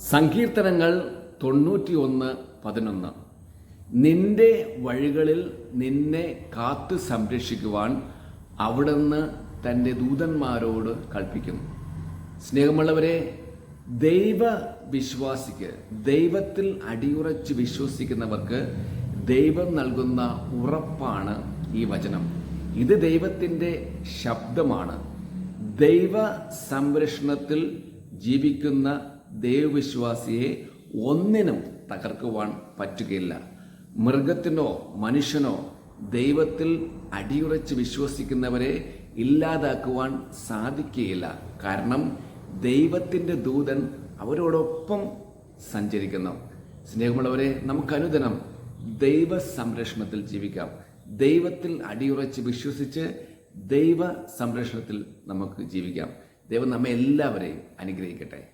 സങ്കീർത്തനങ്ങൾ തൊണ്ണൂറ്റി ഒന്ന് പതിനൊന്ന്. നിന്റെ വഴികളിൽ നിന്നെ കാത്തു സംരക്ഷിക്കുവാൻ അവിടുന്ന് തന്റെ ദൂതന്മാരോട് കൽപ്പിക്കുന്നു. സ്നേഹമുള്ളവരെ ദൈവ വിശ്വാസിക്ക് ദൈവത്തിൽ അടിയുറച്ച് വിശ്വസിക്കുന്നവർക്ക് ദൈവം നൽകുന്ന ഉറപ്പാണ് ഈ വചനം. ഇത് ദൈവത്തിന്റെ ശബ്ദമാണ്. ദൈവ സംരക്ഷണത്തിൽ ജീവിക്കുന്ന ദൈവവിശ്വാസിയെ ഒന്നിനും തകർക്കുവാൻ പറ്റുകയില്ല. മൃഗത്തിനോ മനുഷ്യനോ ദൈവത്തിൽ അടിയുറച്ച് വിശ്വസിക്കുന്നവരെ ഇല്ലാതാക്കുവാൻ സാധിക്കുകയില്ല. കാരണം ദൈവത്തിന്റെ ദൂതൻ അവരോടൊപ്പം സഞ്ചരിക്കുന്നു. സ്നേഹമുള്ളവരെ നമുക്ക് അനുദിനം ദൈവ സംരക്ഷണത്തിൽ ജീവിക്കാം. ദൈവത്തിൽ അടിയുറച്ച് വിശ്വസിച്ച് ദൈവ സംരക്ഷണത്തിൽ നമുക്ക് ജീവിക്കാം. ദൈവം നമ്മെ എല്ലാവരെയും അനുഗ്രഹിക്കട്ടെ.